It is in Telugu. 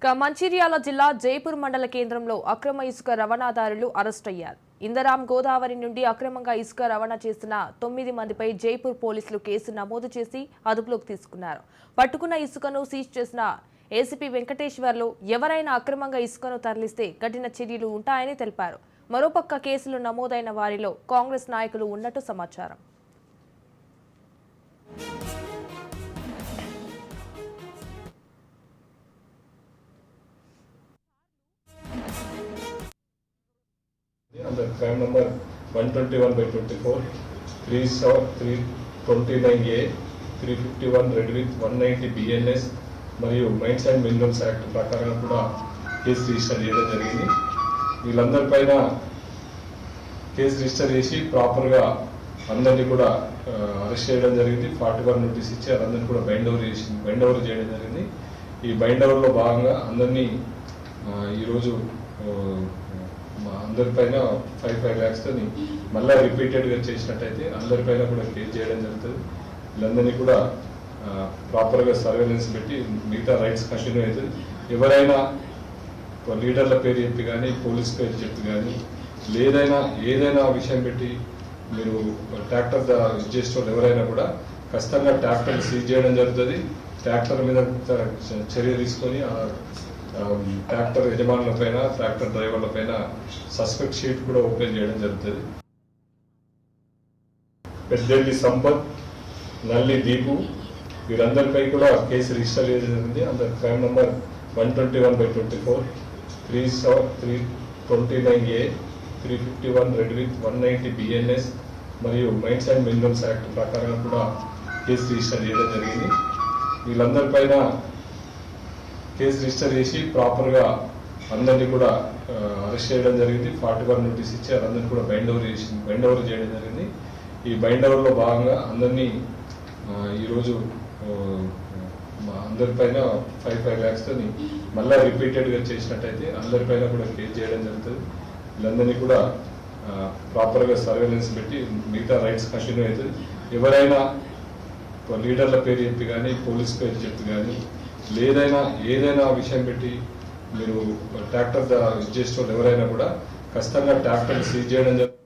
ఇక మంచిర్యాల జిల్లా జైపూర్ మండల కేంద్రంలో అక్రమ ఇసుక రవాణాదారులు అరెస్ట్ అయ్యారు. ఇందరాం గోదావరి నుండి అక్రమంగా ఇసుక రవాణా చేసిన తొమ్మిది మందిపై జైపూర్ పోలీసులు కేసు నమోదు చేసి అదుపులోకి తీసుకున్నారు. పట్టుకున్న ఇసుకను సీజ్ చేసిన ఏసీపీ వెంకటేశ్వర్లు ఎవరైనా అక్రమంగా ఇసుకను తరలిస్తే కఠిన చర్యలు ఉంటాయని తెలిపారు. మరోపక్క కేసులు నమోదైన వారిలో కాంగ్రెస్ నాయకులు ఉన్నట్టు సమాచారం. Under crime number 121 by 24, 3 seven- 329A, 351 read with 190 BNS మరియు మైన్స్ అండ్ మినరల్స్ యాక్ట్ ప్రకారం కూడా కేసు రిజిస్టర్ చేయడం జరిగింది. వీళ్ళందరిపైన కేసు రిజిస్టర్ చేసి ప్రాపర్గా అందరినీ కూడా అరెస్ట్ చేయడం జరిగింది. ఫార్టీ వన్ నోటీస్ ఇచ్చి వాళ్ళందరినీ కూడా బైండ్ ఓవర్ చేసి బైండ్ ఓవర్ చేయడం జరిగింది. ఈ బైండ్ ఓవర్లో భాగంగా అందరినీ ఈరోజు అందరిపైన ఫైవ్ ఫైవ్ ల్యాక్స్తో మళ్ళీ రిపీటెడ్గా చేసినట్టయితే అందరిపైన కూడా కేసు చేయడం జరుగుతుంది. వీళ్ళందరినీ కూడా ప్రాపర్గా సర్వేలెన్స్ పెట్టి మిగతా రైట్స్ కంటిన్యూ అవుతుంది. ఎవరైనా లీడర్ల పేరు చెప్పి కానీ పోలీస్ పేరు చెప్పి కానీ లేదైనా ఏదైనా విషయం పెట్టి మీరు ట్రాక్టర్ యూజ్ ఎవరైనా కూడా ఖచ్చితంగా ట్రాక్టర్ సీజ్ చేయడం జరుగుతుంది. ట్రాక్టర్ మీద చర్య తీసుకొని Um, ట్రాక్టర్ యజమానుల పైన ట్రాక్టర్ డ్రైవర్ల పైన సస్పెక్ట్ షీట్ కూడా ఓపెన్ చేయడం జరుగుతుంది. పెద్దెల్లి సంపత్ నల్లి దీపు వీరందరిపై కూడా కేసు రిజిస్టర్ చేయడం జరిగింది. అందరి crime number one twenty one by twenty four three seven three twenty nine A three fifty one read with one ninety BNS మరియు మైన్స్ అండ్ మినరల్స్ యాక్ట్ ప్రకారం కూడా కేసు రిజిస్టర్ చేయడం జరిగింది. వీళ్ళందరిపైన కేసు రిజిస్టర్ చేసి ప్రాపర్గా అందరినీ కూడా అరెస్ట్ చేయడం జరిగింది. ఫార్టీ వన్ నోటీస్ ఇచ్చి వాళ్ళందరినీ కూడా బైండ్ ఓవర్ చేసి బైండ్ ఓవర్ చేయడం జరిగింది. ఈ బైండ్ ఓవర్లో భాగంగా అందరినీ ఈరోజు అందరిపైన ఫైవ్ ఫైవ్ ల్యాక్స్తో మళ్ళీ రిపీటెడ్గా చేసినట్టయితే అందరిపైన కూడా కేసు చేయడం జరుగుతుంది. వీళ్ళందరినీ కూడా ప్రాపర్గా సర్వేలెన్స్ పెట్టి మిగతా రైట్స్ కంటిన్యూ అవుతుంది. ఎవరైనా లీడర్ల పేరు చెప్పి కానీ పోలీస్ పేరు చెప్పి కానీ లేదైనా ఏదైనా విషయం పెట్టి మీరు ట్రాక్టర్ యూజ్ చేసే ఎవరైనా కూడా ఖచ్చితంగా ట్రాక్టర్ సీజ్ చేయడం జరుగుతుంది.